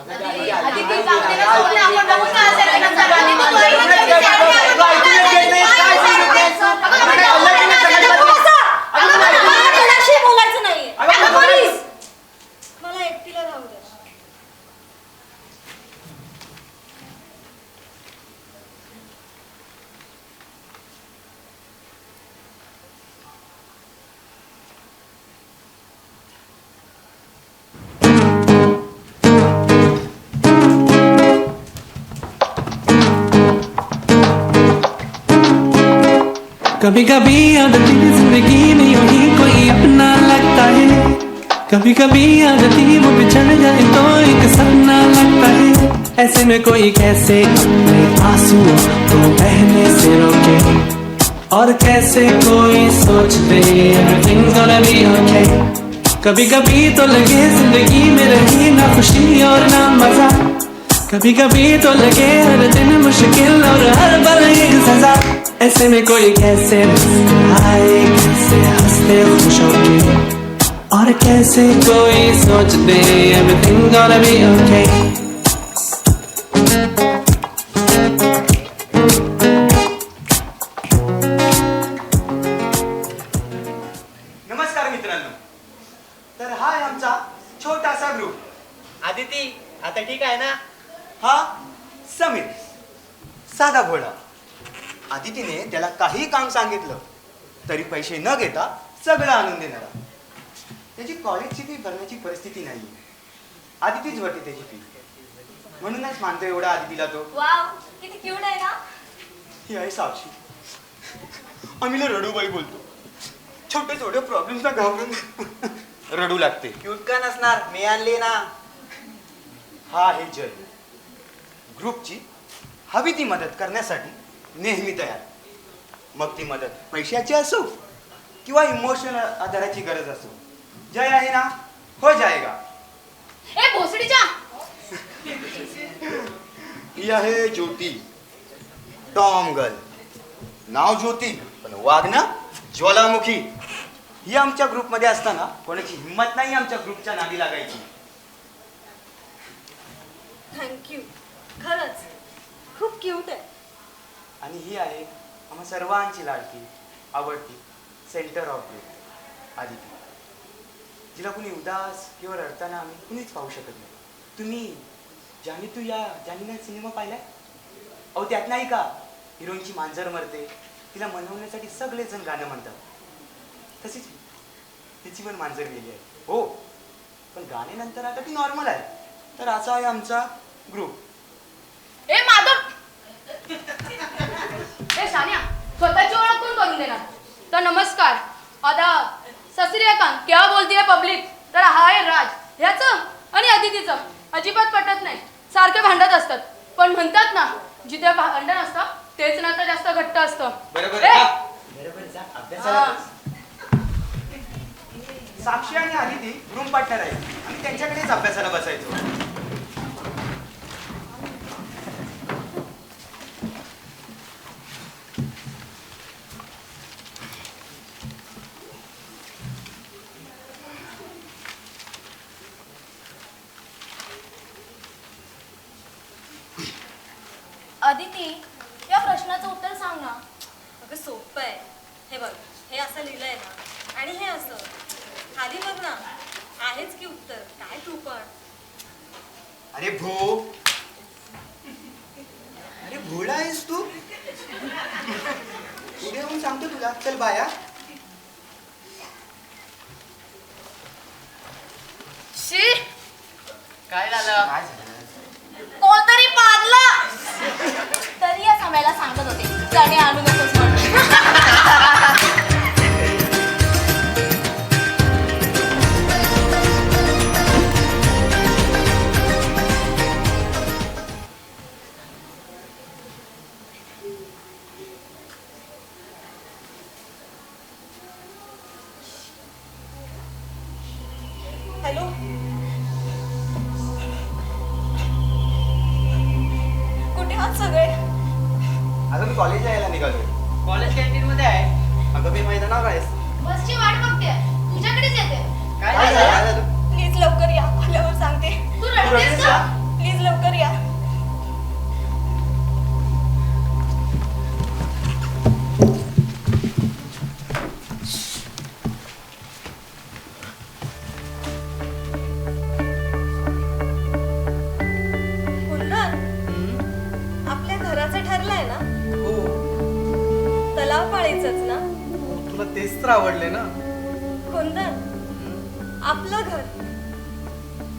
Hindi ko yung sabi nila, wala ako na कभी कभी आदती ज़िंदगी में यूँ कोई अपना लगता है। कभी कभी आदती वो बिछड़ जाए तो एक सपना लगता है। ऐसे में कोई कैसे आंसुओं को बहने से रोके? और कैसे कोई सोच दे कभी कभी तो लगे ज़िंदगी में रही ना खुशी और ना मज़ा। कभी कभी तो लगे हर दिन मुश्किल और हर पल एक सजा। ऐसे में कोई कैसे आए कैसे हंसते खुश होके और कैसे कोई सोचते everything gonna be okay. आदितीने त्याला काही काम सांगितलं. तरी पैसे न घेता सगळं आणून देणारा. त्याची कॉलेजची फी भरण्याची परिस्थिती नाही आदितीच भरते त्याची फी म्हणूनच मानतो एवढा आदितीला तो. वाव किती क्यूट आहे ना? ही आहे साक्षी. आम्हीला रडूबाई बोलतो. छोटे छोटे प्रॉब्लेम्सला घाबरून. रडू लागते. क्यूट का नसणार? मी आणली ना. हा आहे जय. ग्रुपची हवी ती मदत करण्यासाठी नेहमी तयार. मग ती मदत. पैशाची असो किंवा इमोशनल आधाराची गरज असो. जय आहे ना? हो जाएगा ए भोसडीच्या ही आहे ज्योती. Tom girl. नाव ज्योती पण वागणं ज्वालामुखी. ही आमच्या ग्रुपमध्ये असताना कोणाची हिंमत नाही आमच्या ग्रुपच्या नादी लागायची. थँक्यू खरंच. खूप क्यूट आहे. आणि ही आहे आम्हा सर्वांची लाडकी आवडती सेंटर ऑफ ग्रुप आदिती. जिला कुणी उदास किंवा रडताना आम्ही कुणीच पाहू शकत नाही. तुम्ही जानी तू या जानीना सिनेमा पाहिलाय अहो त्यात नाही का? हिरोईनची मांजर मरते तिला मनवण्यासाठी सगळेजण गाणं म्हणतात. तशीच तिची पण मांजर गेली आहे. हो पण गाण्यानंतर आता ती नॉर्मल आहे. तर असा आहे आमचा ग्रुप ए माधव! ए शान्या स्वतःची ओळख कोण करून देणार? तर नमस्कार. आता ससरियाकांत केव्हा बोलतीये पब्लिक? तर हा आहे राज. ह्याचं आणि अदितीचं. अजिबात पटत नाही. सारखे भांडत असतात. पण म्हणतात ना जिथे भांडण असतं तेच नातं जास्त घट्ट असतं. बरोबर ए, बरोबर जा. अभ्यासाला हा. बस. साक्षी आणि आदिती रूम पार्टनर आहे आम्ही त्यांच्याकडेच अभ्यासाला बसायचो. अदिती या प्रश्नाचं उत्तर सांग ना. अगं सोपं आहे. हे बघ हे असं लिहिलंय ना. आणि हे असं. खाली बघ ना. आहेच की उत्तर. काय तू पण. अरे भो. अरे भोळा आहेस तू. उद्या येऊन सांगतो तुला. चल बाया शी. काय झालं? काय झालं? कोणतरी तरी या समयाला सांगत होते चणे आणू नकोस म्हणून. काय झालं? प्लीज लवकर या. आल्यावर सांगते. तू रडतेस का?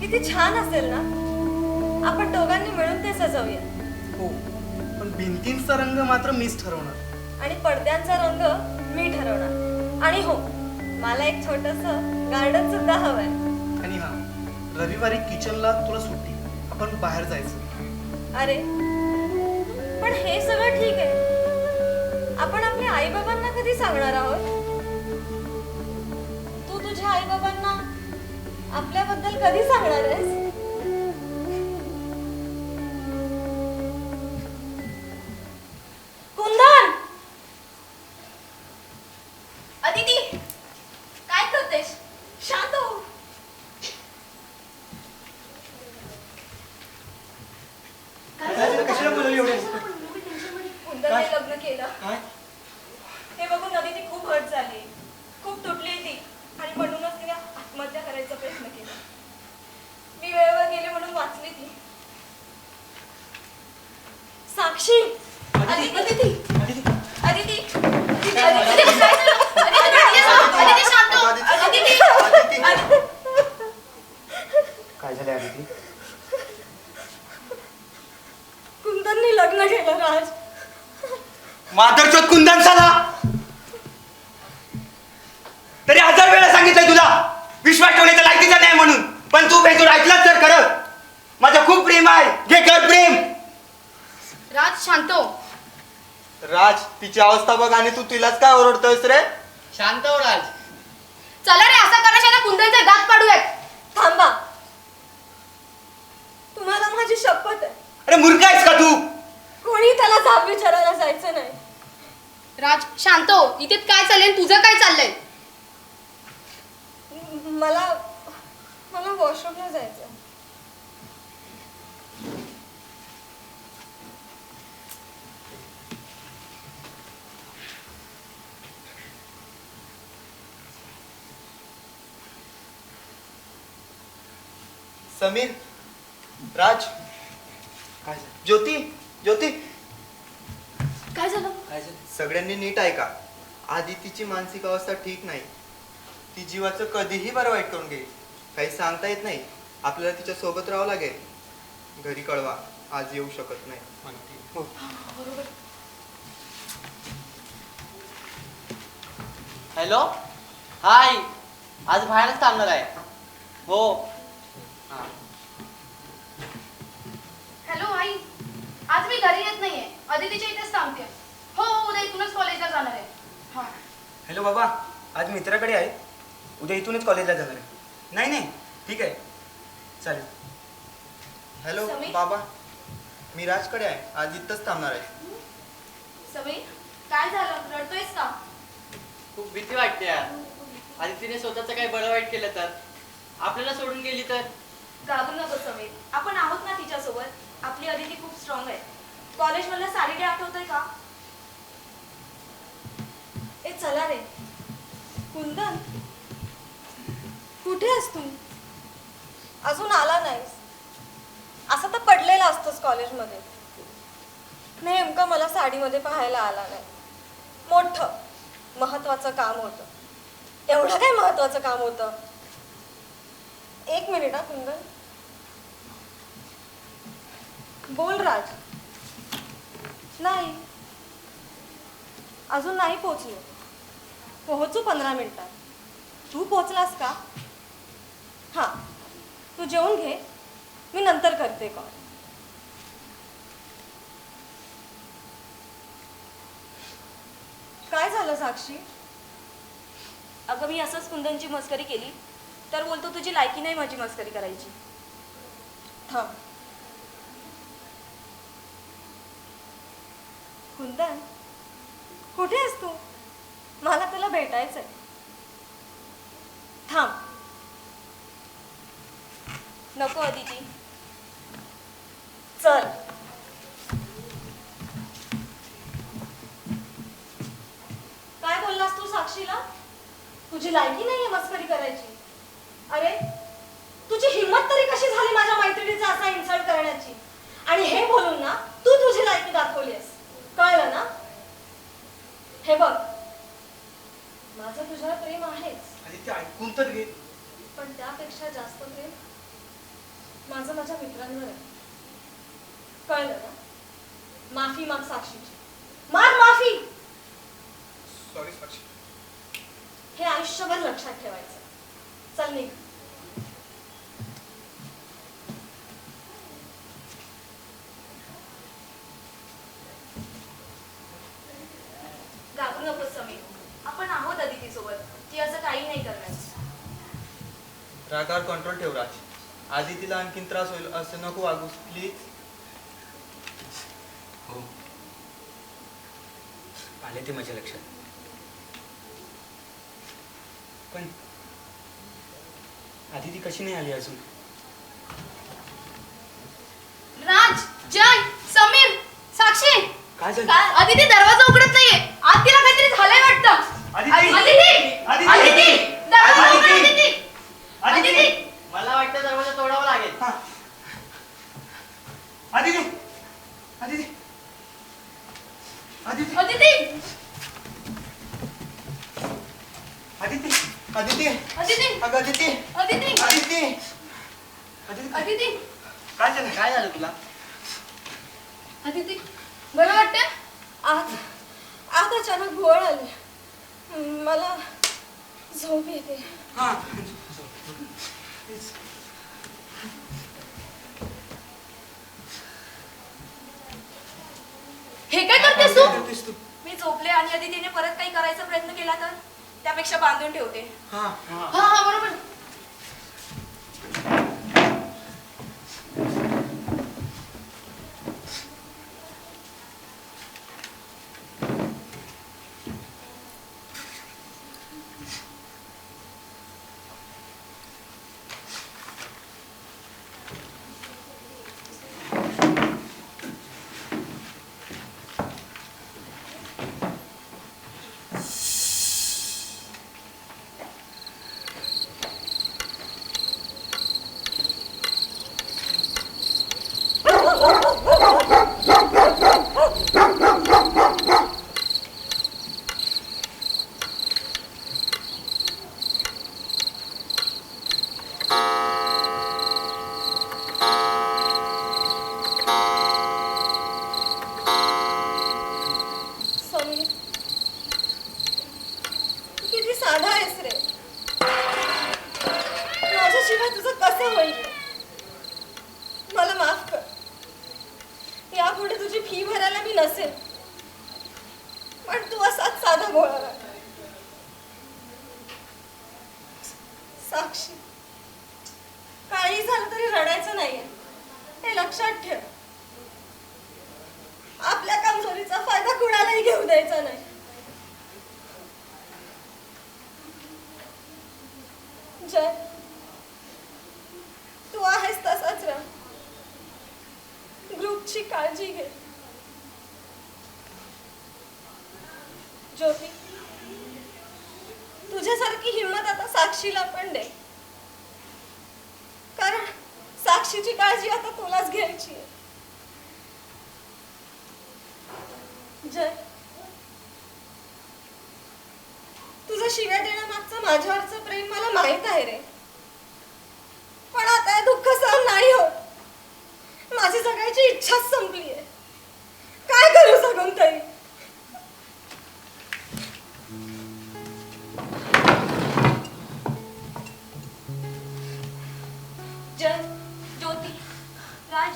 किती छान असेल ना? आपण दोघांनी मिळून ते सजवूया. हो पण भिंतींचा रंग मात्र मीच ठरवणार. आणि पडद्यांचा रंग मी ठरवणार. आणि हो मला एक छोटस गार्डन सुद्धा हवंय. आणि हा रविवारी किचनला तुला सुट्टी. आपण बाहेर जायचं. अरे पण हे सगळं ठीक आहे. आपण आपल्या आई बाबांना कधी सांगणार आहोत? तू तुझ्या आई बाबांना आपल्याबद्दल कधी सांगणार आहेस कुंदन अदिती काय करतेस शांत हो कशाला बोलवली एवढे कुंदनने लग्न केलं काय हे बघून अदिती खूप हर्ट झाली खूप तुटली ती आणि म्हणूनच तिने आत्महत्या करायचा प्रयत्न केला मी वेळेवर गेले म्हणून वाचली ती साक्षी अदिती अदिती अदिती अदिती अदिती काय झालं? अदिती, अदिती, शांत हो. अदिती अदिती. काय झालं आदिती कुंदनने लग्न केलं राज माधरचोत कुंदन साला तरी हजार वेळा सांगितलं तुला विश्वास ठेवण्याचा लायकीचा नाही म्हणून पण तू भेटून ऐकलाच तर खरं माझं खूप प्रेम आहे घे कर प्रेम राज शांत हो राज तिची अवस्था बघ आणि तू तिलाच काय ओरडतोयस रे? शांत हो राज. चला रे असं करायच्या कुंदनचे दात पाडूयात. थांबा. तुम्हाला माझी शपथ आहे. अरे मूर्ख आहेस का तू? कोणी त्याला जाब विचारायला जायचं नाही. राज शांत हो. इथे काय चाललंय आणि तुझं काय चाललंय? मला मला वॉशरूमला जायचं समीर राज काय झालं? ज्योती ज्योती. काय झालं? काय झालं? सगळ्यांनी नीट ऐका. आदितीची मानसिक अवस्था ठीक नाही. ती जीवाचं कधीही बरं वाईट करून घेईल. काही सांगता येत नाही. आपल्याला तिच्या सोबत राहावं लागेल. घरी कळवा. आज येऊ शकत नाही. हो. हॅलो? हाय. आज बाहेरच थांबणार आहे. हा. हॅलो आई. आज मी घरी येत नाहीये. अदितीच्या इथेच थांबते. हो हो उद्या इथूनच कॉलेजला जाणार आहे. हा. हॅलो बाबा. आज मित्राकडे आहे. उद्या इथूनच कॉलेजला जाणार आहे. नाही नाही. ठीक आहे. चालेल. हॅलो समीर? बाबा. मी राजकडे आहे. आज इथंच थांबणार आहे. समीर काय झालं? रडतोयस का? खूप भीती वाटते यार. आधी तिने स्वतःचं काही बरं वाईट केलं तर? आपल्याला सोडून गेली तर? घाबरू नको समीर. आपण आहोत ना तिच्यासोबत. आपली अदिती खूप स्ट्रॉंग आहे. कॉलेज मधला साडी डे आठवतोय का? ए चला रे. कुंदन कुठे आहेस तू? अजून आला नाहीस. असं तर पडलेला असतोस कॉलेजमध्ये नेमकं मला साडीमध्ये पाहायला आला नाही. मोठं महत्वाचं काम होतं. एवढं काय महत्वाचं काम होतं? एक मिनिट हा कुंदन. बोल राज. नाही. अजून नाही पोचलो पोहोचू पंधरा मिनिटात. तू पोचलास का? हां. तू जेवून घे. मी नंतर करते कॉल काय झालं साक्षी? अगं मी असंच कुंदनची मस्करी केली. तर बोलतो तुझी लायकी नाही माझी मस्करी करायची. थांब. कुंदन कुठे आहेस तू? मला तुला भेटायचंय. थांब. नको अदिती माझं माझ्या मित्रांवर. आहे कळलं ना? माफी माग साक्षीची. माग माफी! सॉरी साक्षी. हे आयुष्यभर लक्षात ठेवायचं. चल निघ घाबरू नकोस समीर आपण आहोत अदिती सोबत ती असं काही नाही करणार रागावर कंट्रोल ठेव राज आधी तिला आणखीन त्रास होईल असं नको वागू प्लीज हो. आले ते माझ्या लक्षात. पण आधी ती कशी नाही आली अजून? राज जय समीर साक्षी. काय झालं? काय? अदिती दरवाजा उघडत नाहीये. आत तिला काहीतरी झालंय वाटतं. अदिती! अदिती अदिती! अदिती दरवाजा उघड अदिती! अदिती अदिती मला वाटतं दरवाजा तोडावा लागेल हा. आदिती आदिती अदिती! आदिती आदिती अदिती! अगं अदिती आदिती आदिती अदिती काय झालं काय झालं तुला? अदिती बरं वाटतंय? आज आज अचानक भोळ आली. मला झोप येते. हा. हे काय करतेस तू? करतेस तू मी झोपले आणि अदितीने परत काही करायचा प्रयत्न केला तर त्यापेक्षा बांधून ठेवते. हा. हा हा बरोबर समीर तू किती साधा आहेस रे माझ्याशिवाय तुझं कसं होईल मला माफ पुढे तुझी फी भरायला मी नसेल. पण तू असाच साधा भोळा साक्षी काही झालं तरी रडायचं नाहीये. हे लक्षात ठेव. आपल्या कमजोरीचा फायदा कुणालाही घेऊ द्यायचा नाही. जय तू आहेस तसाच राह ग्रुपची काळजी घे. ज्योती तुझ्यासारखी हिंमत आता साक्षीला पण दे. कारण साक्षीची काळजी आता तुलाच घ्यायची आहे. जय. तुझं शिव्या देण्यामागचं माझ्यावरचं प्रेम मला माहीत आहे रे. पण आता हे दुःख सहन नाही होत. माझी जगायची इच्छाच संपली आहे काय करू सगून तरी जय ज्योती राज.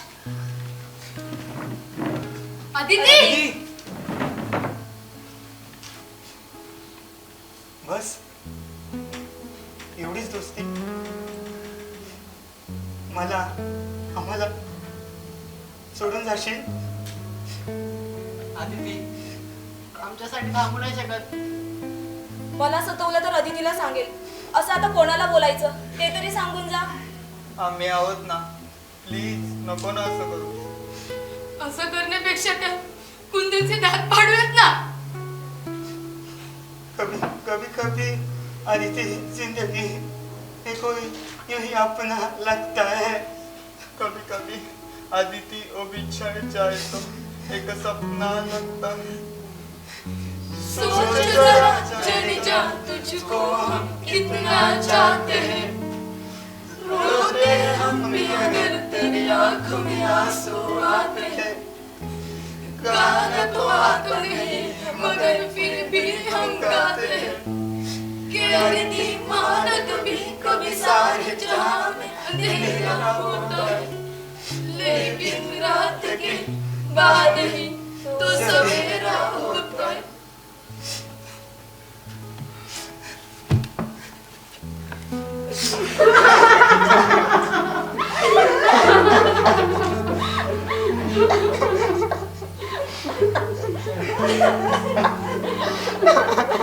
अदिती थांबू नाही शकत. मला सतवलं तर अदितीला सांगेल. असं आता कोणाला बोलायचं? ते तरी सांगून जा. आम्ही आहोत ना. प्लीज नको ना असं करू. असं करण्यापेक्षा त्या कुंदनचे दात पाडूयात ना. कभी कभी कभी आदिती जिंदगी में कोई यही अपना लगता है। कभी कभी आदिति वो बिछड़ जाए तो एक सपना लगता है। सोच जरा जनी जा तुझको हम कितना चाहते हैं। रोते हम भी अगर तेरी आँखों में आँसू आते हैं। गाना तो आता नहीं मगर फिर भी हम गाते हैं। कि अदिति मान कभी कभी सारे जहाँ में अंधेरा होता है। लेकिन रात के बाद ही तो सब Ha ha ha ha!